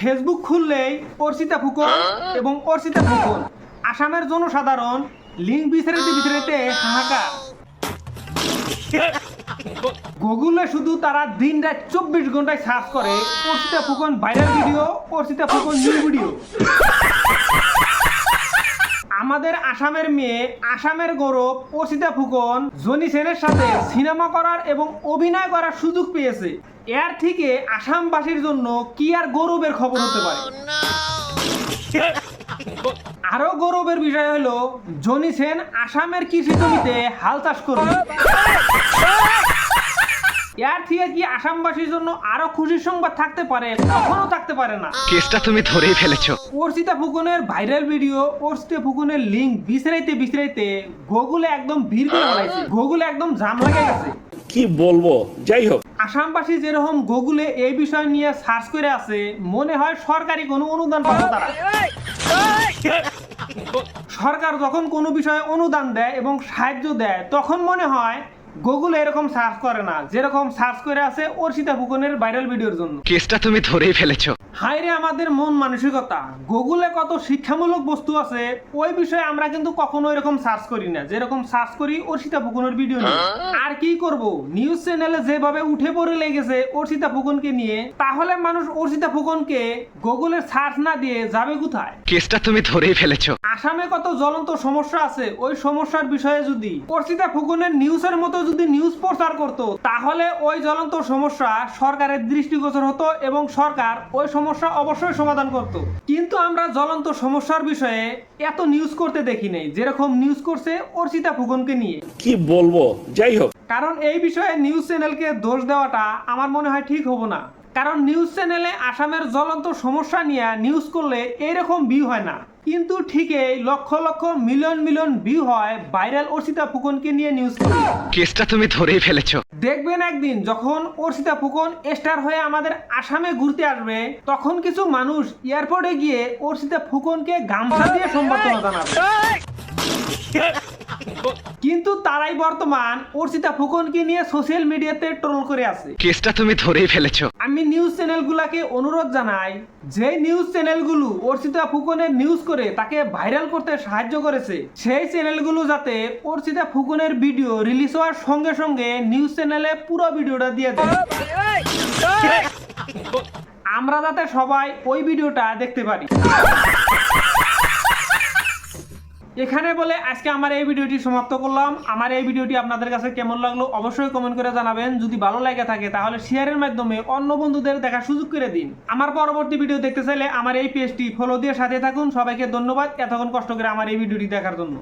Facebook খুললেই অর্চিতা ফুকন এবং অর্চিতা ফুকন। আসামের জনসাধারণ লিঙ্ক বিছড়েতে বিছড়েতে হাহাকার। গুগলে শুধু তারা দিন রাত চব্বিশ ঘন্টায় সার্চ করে Archita Phukan viral video Archita Phukan new video আমাদের আসামের মেয়ে আসামের গৌরব অর্চিতা ফুকন জনি সেনের সাথে সিনেমা করার এবং অভিনয় করার সুযোগ পেয়েছে। এর থেকে আসামবাসীর জন্য কি আর গৌরবের খবর হতে পারে? আরও গৌরবের বিষয় হলো জনি সেন আসামের কৃষি জমিতে হাল চাষ করবে। এর থেকে কি আসামবাসীর জন্য আরও খুশির সংবাদ থাকতে পারে? কখনো থাকতে পারে না। কেসটা তুমি ধরেই ফেলেছো। অর্চিতা ফুকনের ভাইরাল ভিডিও অর্চিতা ফুকনের বিছরাইতে বিছরাইতে গুগলে একদম ভিড় করে ফেলাইছে। গুগলে একদম জাম লাগে গেছে। কি বলব? যাই হোক। আসামবাসী যেরকম গুগলে এই বিষয় নিয়ে সার্চ করে আছে মনে হয় সরকারি কোনো অনুদান পাবে তারা। সরকার যখন কোনো বিষয়ে অনুদান দেয় এবং সাহায্য দেয় তখন মনে হয় গুগল এরকম সার্চ করে না। যেরকম সার্চ করে আছে, অর্ষিতা ফুকনের ভাইরাল ভিডিওর জন্য। কেসটা তুমি ধরেই ফেলেছো। হায় রে আমাদের মন মানসিকতা। গুগলে কত শিক্ষামূলক বস্তু আছে ওই বিষয়ে আমরা কিন্তু কখনো এরকম সার্চ করি না। যেরকম সার্চ করি অর্ষিতা ফুকনের ভিডিও নিয়ে। আর কি করব? নিউজ চ্যানেলে যেভাবে উঠে পড়ে লেগেছে অর্ষিতা ফুকনকে নিয়ে তাহলে মানুষ অর্ষিতা ফুকনকে গুগলে সার্চ না দিয়ে যাবে কোথায়? কেসটা তুমি ধরেই ফেলেছো। আসামে কত জ্বলন্ত সমস্যা আছে ওই সমস্যার বিষয়ে যদি অর্চিতা ফুকনের নিউজের মতো যদি নিউজ প্রচার করত তাহলে ওই জ্বলন্ত সমস্যা সরকারের দৃষ্টিগোচর হতো এবং সরকার ওই সমস্যা অবশ্যই সমাধান করত। কিন্তু আমরা জ্বলন্ত সমস্যার বিষয়ে এত নিউজ করতে দেখি নাই যেরকম নিউজ করছে অর্চিতা ফুকনকে নিয়ে। কি বলব? যাই হোক। কারণ এই বিষয়ে নিউজ চ্যানেলকে দোষ দেওয়াটা আমার মনে হয় ঠিক হব না। কারণ নিউজ চ্যানেলে আসামের জ্বলন্ত সমস্যা নিয়ে নিউজ করলে এইরকম ভিউ হয় না। কিন্তু ঠিকই lakh lakh million million view হয় ভাইরাল অর্চিতা ফুকনকে নিয়ে নিউজ কেসটা তুমি ধরেই ফেলেছো। দেখবেন একদিন যখন অর্চিতা ফুকন স্টার হয়ে আমাদের আসামে ঘুরতে আসবে তখন কিছু মানুষ এয়ারপোর্টে গিয়ে অর্চিতা ফুকনকে গামছা দিয়ে সম্বর্ধনা জানাবে। কিন্তু তারাই বর্তমান অর্চিতা ফুকনকে নিয়ে সোশ্যাল মিডিয়াতে ট্রোল করে আছে। কেসটা তুমি ধরেই ফেলেছো। আমি নিউজ চ্যানেলগুলোকে অনুরোধ জানাই যে নিউজ চ্যানেলগুলো অর্চিতা ফুকনের নিউজ করে তাকে ভাইরাল করতে সাহায্য করেছে সেই চ্যানেলগুলো যাতে অর্চিতা ফুকনের ভিডিও রিলিজ হওয়ার সঙ্গে সঙ্গে নিউজ চ্যানেলে পুরো ভিডিওটা দিয়ে দেয়। আমরা যাতে সবাই ওই ভিডিওটা দেখতে পারি। এখানে বলে আজকে আমার এই ভিডিওটি সমাপ্ত করলাম। আমার এই ভিডিওটি আপনাদের কাছে কেমন লাগল অবশ্যই কমেন্ট করে জানাবেন। যদি ভালো লাগে থাকে তাহলে শেয়ারের মাধ্যমে অন্য বন্ধুদের দেখার সুযোগ করে দিন। আমার পরবর্তী ভিডিও দেখতে চাইলে আমার এই পেজটি ফলো দিয়ে সাথে থাকুন। সবাইকে ধন্যবাদ। এতক্ষণ কষ্ট করে আমার এই ভিডিওটি দেখার জন্য।